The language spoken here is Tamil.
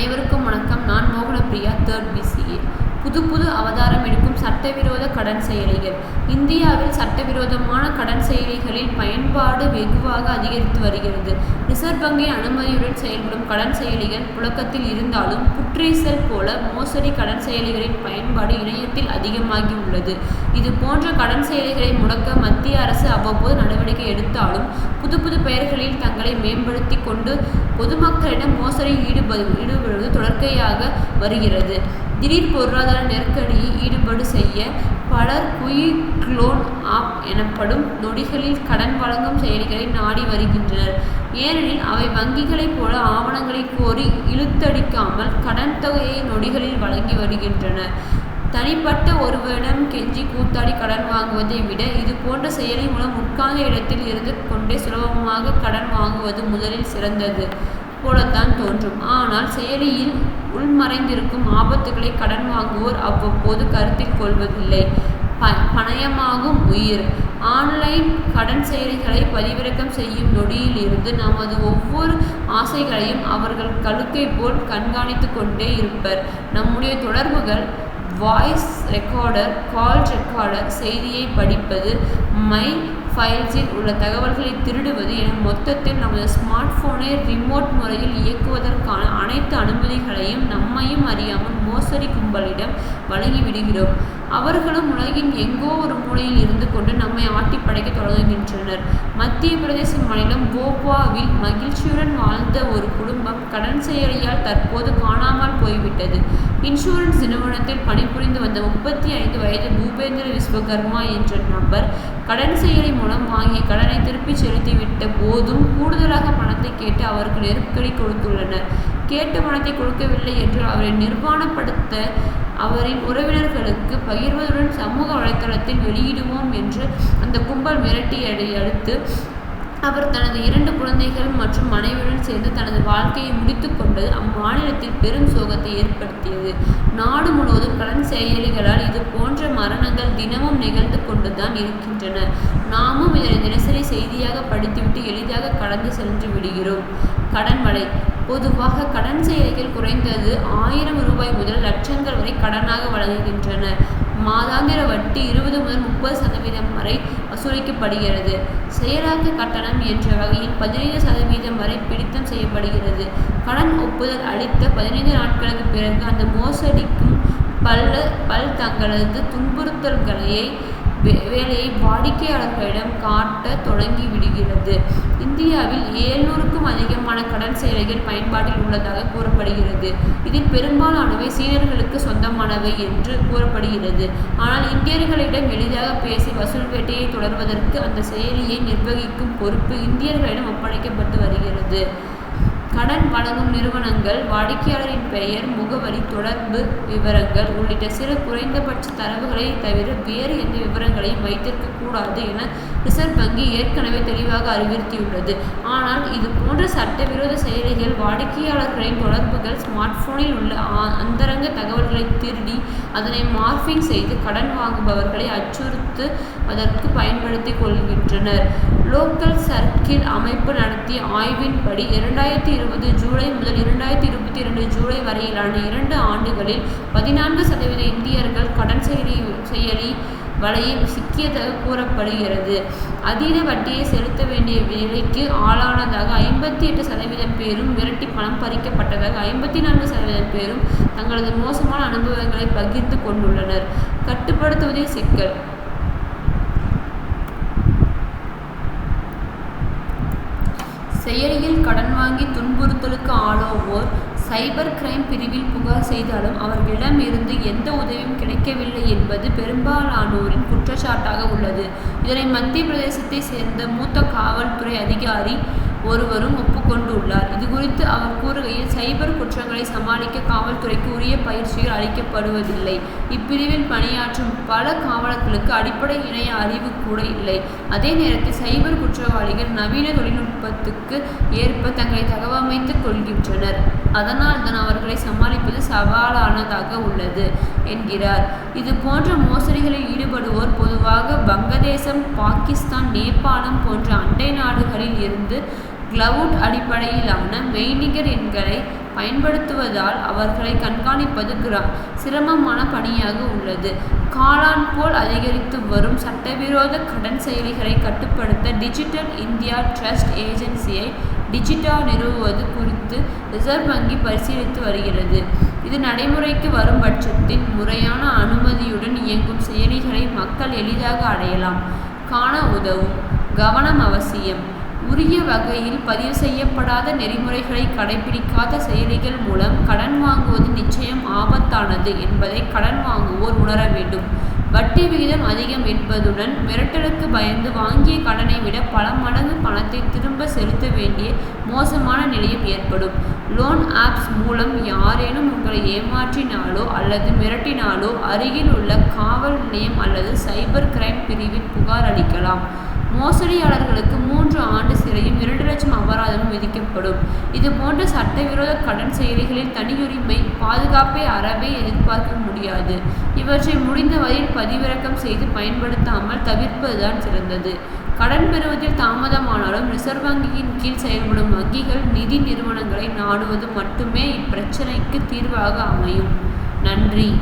அனைவருக்கும் வணக்கம். நான் மோகனப்பிரியா தேர்ட் பிசிஏ புது புது அவதாரம் எடுக்கும் சட்டவிரோத கடன் செயலிகள். இந்தியாவில் சட்டவிரோதமான கடன் செயலிகளில் பயன்பாடு வெகுவாக அதிகரித்து வருகிறது. ரிசர்வ் வங்கியின் அனுமதியுடன் செயல்படும் கடன் செயலிகள் புழக்கத்தில் இருந்தாலும் புற்றீசல் போல மோசடி கடன் செயலிகளின் பயன்பாடு இணையத்தில் அதிகமாகி உள்ளது. இது போன்ற கடன் செயலிகளை முடக்க மத்திய அரசு அவ்வப்போது நடவடிக்கை எடுத்தாலும் புது புது பெயர்களில் தங்களை மேம்படுத்தி கொண்டு பொதுமக்களிடம் மோசடியில் ஈடுபடு ஈடுபடுவது தொடர்கையாக வருகிறது. திடீர் பொருளாதார நெருக்கடியை ஈடுபடு செய்ய பலர் குயி லோன் ஆப் எனப்படும் நொடிகளில் கடன் வழங்கும் செயலிகளை நாடி வருகின்றனர். ஏனெனில் அவை வங்கிகளைப் போல ஆவணங்களை கோரி இழுத்தடிக்காமல் கடன் தொகையை நொடிகளில் வழங்கி வருகின்றன. தனிப்பட்ட ஒருவரிடம் கெஞ்சி கூத்தாடி கடன் வாங்குவதை விட இது போன்ற செயலி மூலம் உட்கார்ந்த இடத்தில் இருந்து கொண்டே சுலபமாக கடன் வாங்குவது முதலில் சிறந்தது போலத்தான் தோன்றும். ஆனால் செயலியில் உள்மறைந்திருக்கும் ஆபத்துகளை கடன் வாங்குவோர் அவ்வப்போது கருத்தில் கொள்வதில்லை. ப பணயமாகும் உயிர். ஆன்லைன் கடன் செயலிகளை பதிவிறக்கம் செய்யும் நொடியில் இருந்து நமது ஒவ்வொரு ஆசைகளையும் அவர்கள் கழுக்கை போல் கண்காணித்து கொண்டே இருப்பர். நம்முடைய தொடர்புகள் வாய்ஸ் ரெக்கார்டர் கால் ரெக்கார்டர் செய்தியை படிப்பது மை ஃபைல்ஸில் உள்ள தகவல்களை திருடுவது என மொத்தத்தில் நமது ஸ்மார்ட் ஃபோனை ரிமோட் முறையில் இயக்குவதற்கான அனைத்து அனுமதிகளையும் நம்மையும் அறியாமல் மோசடி கும்பலிடம் வழங்கிவிடுகிறோம். அவர்களும் உலகின் எங்கோ ஒரு மூலையில் இருந்து கொண்டு நம்மை ஆட்டி படைக்க தொடங்குகின்றனர் மத்திய பிரதேச மாநிலம் போபாவில் மகிழ்ச்சியுடன் வாழ்ந்த ஒரு குடும்பம் கடன் செயலியால் தற்போது காணாமல் போய்விட்டது. இன்சூரன்ஸ் நிறுவனத்தில் பணிபுரிந்து வந்த முப்பத்தி ஐந்து வயது பூபேந்திர விஸ்வகர்மா என்ற நபர் கடன் செயலி மூலம் வாங்கிய கடனை திருப்பி செலுத்திவிட்ட போதும் கூடுதலாக பணத்தை கேட்டு அவருக்கு நெருக்கடி கொடுத்துள்ளனர். கேட்டு பணத்தை கொடுக்கவில்லை என்று அவரை நிர்வாணப்படுத்த அவரின் உறவினர்களுக்கு பகிர்வதுடன் சமூக வலைத்தளத்தில் வெளியிடுவோம் என்று அந்த கும்பல் மிரட்டியதை அடுத்து அவர் தனது இரண்டு குழந்தைகள் மற்றும் மனைவியுடன் சேர்ந்து தனது வாழ்க்கையை முடித்து கொண்டது அம்மாநிலத்தில் பெரும் சோகத்தை ஏற்படுத்தியது. நாடு முழுவதும் கடன் செயலிகளால் இது போன்ற மரணங்கள் தினமும் நிகழ்ந்து கொண்டுதான் இருக்கின்றன. நாமும் இதனை தினசரி செய்தியாக படித்துவிட்டு எளிதாக கடந்து சென்று விடுகிறோம். கடன் வலை. பொதுவாக கடன் செயலிகள் குறைந்தது ஆயிரம் ரூபாய் முதல் லட்சங்கள் வரை கடனாக வழங்குகின்றன. மாதாந்திர வட்டி இருபது முதல் முப்பது சதவீதம் வரை வசூலிக்கப்படுகிறது. செயலாக்க கட்டணம் என்ற வகையில் பதினைந்து சதவீதம் வரை பிடித்தம் செய்யப்படுகிறது. கடன் ஒப்புதல் அளித்த பதினைந்து நாட்களுக்கு பிறகு அந்த மோசடிக்கும் பல்ல பல் தங்களது துன்புறுத்தல்களையை வேலையை வாடிக்கையாளர்களிடம் காட்ட தொடங்கி விடுகிறது இந்தியாவில் ஏழு அதிகமான பயன்பாட்டில் உள்ளதாக கூறப்படுகிறது. இதில் பெரும்பாலானவை சீனர்களுக்கு சொந்தமானவை என்று கூறப்படுகிறது. ஆனால் இந்தியர்களிடம் எளிதாக பேசி வசூல் வேட்டையை தொடர்வதற்கு அந்த செயலியை நிர்வகிக்கும் பொறுப்பு இந்தியர்களிடம் ஒப்படைக்கப்பட்டு வருகிறது. கடன் வழங்கும் நிறுவனங்கள் வாடிக்கையாளரின் பெயர் முகவரி தொடர்பு விவரங்கள் உள்ளிட்ட சில குறைந்தபட்ச தரவுகளை தவிர வேறு எந்த விவரங்களையும் வைத்திருக்க கூடாது என ரிசர்வ் வங்கி ஏற்கனவே தெளிவாக அறிவுறுத்தியுள்ளது. ஆனால் இது போன்ற சட்டவிரோத செயலிகள் வாடிக்கையாளர்களின் தொடர்புகள் ஸ்மார்ட் போனில் உள்ள அந்தரங்க தகவல்களை அதனை மார்பிங் செய்து கடன் வாங்குபவர்களை அச்சுறுத்து அதற்கு பயன்படுத்திக் கொள்கின்றனர். லோக்கல் சர்க்கிள் அமைப்பு நடத்திய ஆய்வின்படி இரண்டாயிரத்தி இருபது ஜூலை முதல் இரண்டாயிரத்தி இருபத்தி இரண்டு ஜூலை வரையிலான இரண்டு ஆண்டுகளில் பதினான்கு சதவீத இந்தியர்கள் கடன் செயலி செயலி வலையில் சிக்கியதாக கூறப்படுகிறது. அதீத வட்டியை செலுத்த வேண்டிய விலைக்கு ஆளானதாக ஐம்பத்தி எட்டு சதவீதம் பேரும் விரட்டி பணம் பறிக்கப்பட்டதாக ஐம்பத்தி நான்கு சதவீதம் பேரும் தங்களது மோசமான அனுபவங்களை பகிர்ந்து கொண்டுள்ளனர். கட்டுப்படுத்துவதில் சிக்கல். செயலியில் கடன் வாங்கி துன்புறுத்தலுக்கு ஆளாவோர் சைபர் கிரைம் பிரிவில் புகார் செய்தாலும் அவர்களிடமிருந்து எந்த உதவியும் கிடைக்கவில்லை என்பது பெரும்பாலானோரின் குற்றச்சாட்டாக உள்ளது. இதனை மத்திய பிரதேசத்தை சேர்ந்த மூத்த காவல்துறை அதிகாரி ஒருவரும் ஒப்புக்கொண்டுள்ளார். இதுகுறித்து அவர் கூறுகையில் சைபர் குற்றங்களை சமாளிக்க காவல்துறைக்கு உரிய பயிற்சிகள் அளிக்கப்படுவதில்லை. இப்பிரிவில் பணியாற்றும் பல காவலர்களுக்கு அடிப்படை இணைய அறிவு கூட இல்லை. அதே நேரத்தில் சைபர் குற்றவாளிகள் நவீன தொழில்நுட்பத்துக்கு ஏற்ப தங்களை தகவமைத்துக் கொள்கின்றனர். அதனால் தான் அவர்களை சமாளிப்பது சவாலானதாக உள்ளது என்கிறார். இது போன்ற மோசடிகளில் ஈடுபடுவோர் பொதுவாக வங்கதேசம் பாகிஸ்தான் நேபாளம் போன்ற அண்டை நாடுகளில் இருந்து கிளவுட் அடிப்படையிலான மெய்நிகர் எண்களை பயன்படுத்துவதால் அவர்களை கண்காணிப்பது கிரா சிரமமான பணியாக உள்ளது. காளான் போல் அதிகரித்து வரும் சட்டவிரோத கடன் செயலிகளை கட்டுப்படுத்த டிஜிட்டல் இந்தியா ட்ரஸ்ட் ஏஜென்சியை டிஜிட்டா நிறுவுவது குறித்து ரிசர்வ் வங்கி பரிசீலித்து வருகிறது. இது நடைமுறைக்கு வரும் பட்சத்தில் முறையான அனுமதியுடன் இயங்கும் செயலிகளை மக்கள் எளிதாக அடையலாம். காண உதவும். கவனம் அவசியம். உரிய வகையில் பதிவு செய்யப்படாத நெறிமுறைகளை கடைபிடிக்காத செயலிகள் மூலம் கடன் வாங்குவது நிச்சயம் ஆபத்தானது என்பதை கடன் வாங்குவோர் உணர வேண்டும். வட்டி விகிதம் அதிகம் என்பதுடன் மிரட்டலுக்கு பயந்து வாங்கிய கடனை விட பல மடங்கு பணத்தை திரும்ப செலுத்த வேண்டிய மோசமான நிலையும் ஏற்படும். லோன் ஆப்ஸ் மூலம் யாரேனும் உங்களை ஏமாற்றினாலோ அல்லது மிரட்டினாலோ அருகில் உள்ள காவல் நிலையம் அல்லது சைபர் கிரைம் பிரிவில் புகார் அளிக்கலாம். மோசடியாளர்களுக்கு இதுபோன்ற இது போன்ற சட்டவிரோத கடன் செயலிகளில் தனியுரிமை பாதுகாப்பை அறவே எதிர்பார்க்க முடியாது. இவற்றை முடிந்த வரையில் பதிவிறக்கம் செய்து பயன்படுத்தாமல் தவிர்ப்பதுதான் சிறந்தது. கடன் பெறுவதில் தாமதமானாலும் ரிசர்வ் வங்கியின் கீழ் செயல்படும் வங்கிகள் நிதி நிறுவனங்களை நாடுவது மட்டுமே இப்பிரச்சினைக்கு தீர்வாக அமையும். நன்றி.